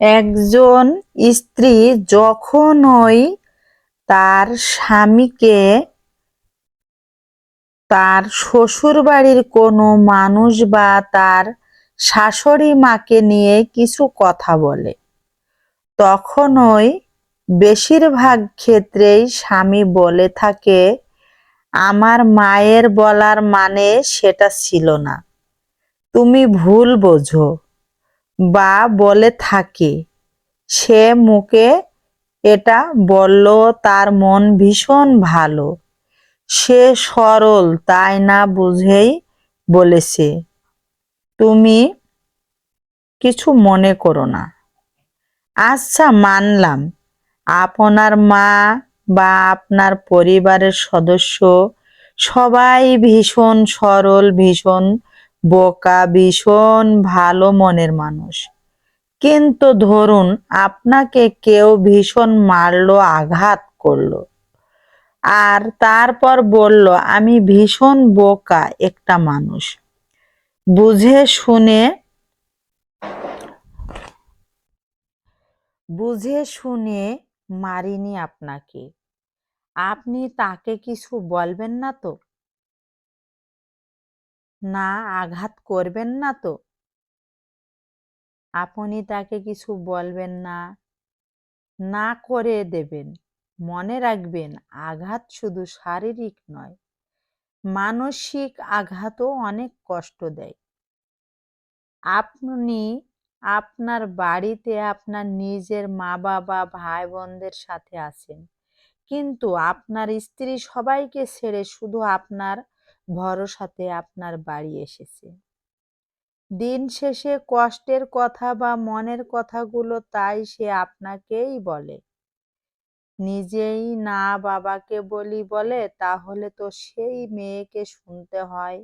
একজন স্ত্রী যখনই তার স্বামীকে তার শ্বশুরবাড়ির কোনো মানুষ বা তার শাশুড়ি মাকে নিয়ে কিছু কথা বলে তখনই বেশিরভাগ ক্ষেত্রেই স্বামী বলে থাকে, আমার মায়ের বলার মানে সেটা ছিল না। তুমি ভুল বোঝো। বা বলে থাকে। সে মুখে এটা বলল, তার মন ভীষণ ভালো। সে সরল, তাই না বুঝেই বলেছে। তুমি কিছু মনে করো না। আচ্ছা মানলাম। আপনার মা বা আপনার পরিবারের সদস্য সবাই ভীষণ সরল, ভীষণ বোকা ভীষণ ভালো মনের মানুষ। কিন্তু ধরুন আপনাকে কেউ ভীষণ মারলো, আঘাত করল, আর তারপর বলল, আমি ভীষণ বোকা একটা মানুষ। বুঝে শুনে বুঝে শুনে মারিনি আপনাকে। আপনি তাকে কিছু বলবেন না তো? না আঘাত করবেন না তো। আপনি তাকে কিছু বলবেন না। না করে দেবেন। মনে রাখবেন, আঘাত শুধু শারীরিক নয়, মানসিক আঘাতও অনেক কষ্ট দেয়। আপনি আপনার বাড়িতে আপনার নিজের মা বাবা ভাই বোনদের সাথে আছেন। কিন্তু আপনার স্ত্রী সবাইকে ছেড়ে শুধু আপনার ভরসাতে আপনার বাড়ি এসেছে। দিন শেষে কষ্টের কথা বা মনের কথাগুলো তাই সে আপনাকেই বলে। নিজেই না বাবাকে বলি বলে, তাহলে তো সেই মেয়েকে শুনতে হয়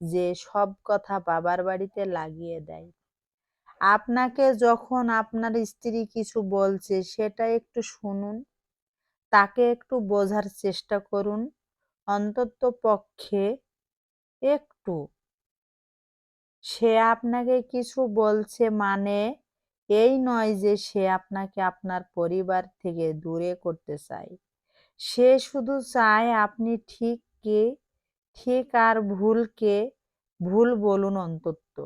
যে সব কথা বাবার বাড়িতে লাগিয়ে দেয়। আপনাকে যখন আপনার স্ত্রী কিছু বলছে, সেটা একটু শুনুন, তাকে একটু বোঝার চেষ্টা করুন। অন্তত পক্ষে একটু। সে আপনাকে কিছু বলছে মানে এই নয় যে সে আপনাকে আপনার পরিবার থেকে দূরে করতে চায়। সে শুধু চায় আপনি ঠিক কে, ঠিক আর ভুলকে ভুল বলুন অন্তত।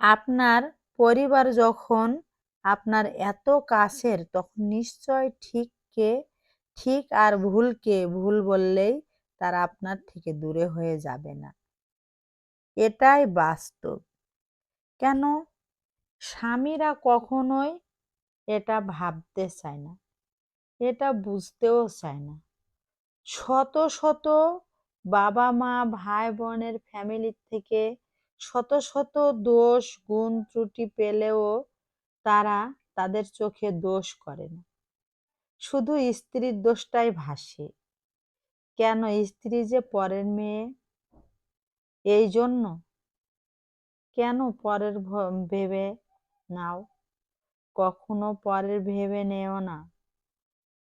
আপনার পরিবার যখন আপনার এত কাছের তখন নিশ্চয় ঠিককে ঠিক আর ভুলকে ভুল বললেই তারা আপনার থেকে দূরে হয়ে যাবে না। এটাই বাস্তব। কেন? স্বামীরা কখনোই এটা ভাবতে চায় না, এটা বুঝতেও চায় না। শত শত বাবা মা ভাই বোনের ফ্যামিলির থেকে শত শত দোষ, গুণ, ত্রুটি পেলেও তারা তাদের চোখে দোষ করে না। শুধু স্ত্রীর দোষটাই ভাসে। কেন স্ত্রী যে পরের মেয়ে? এই জন্য? কেন পরের ভেবে নাও? কখনো পরের ভেবে নেও না।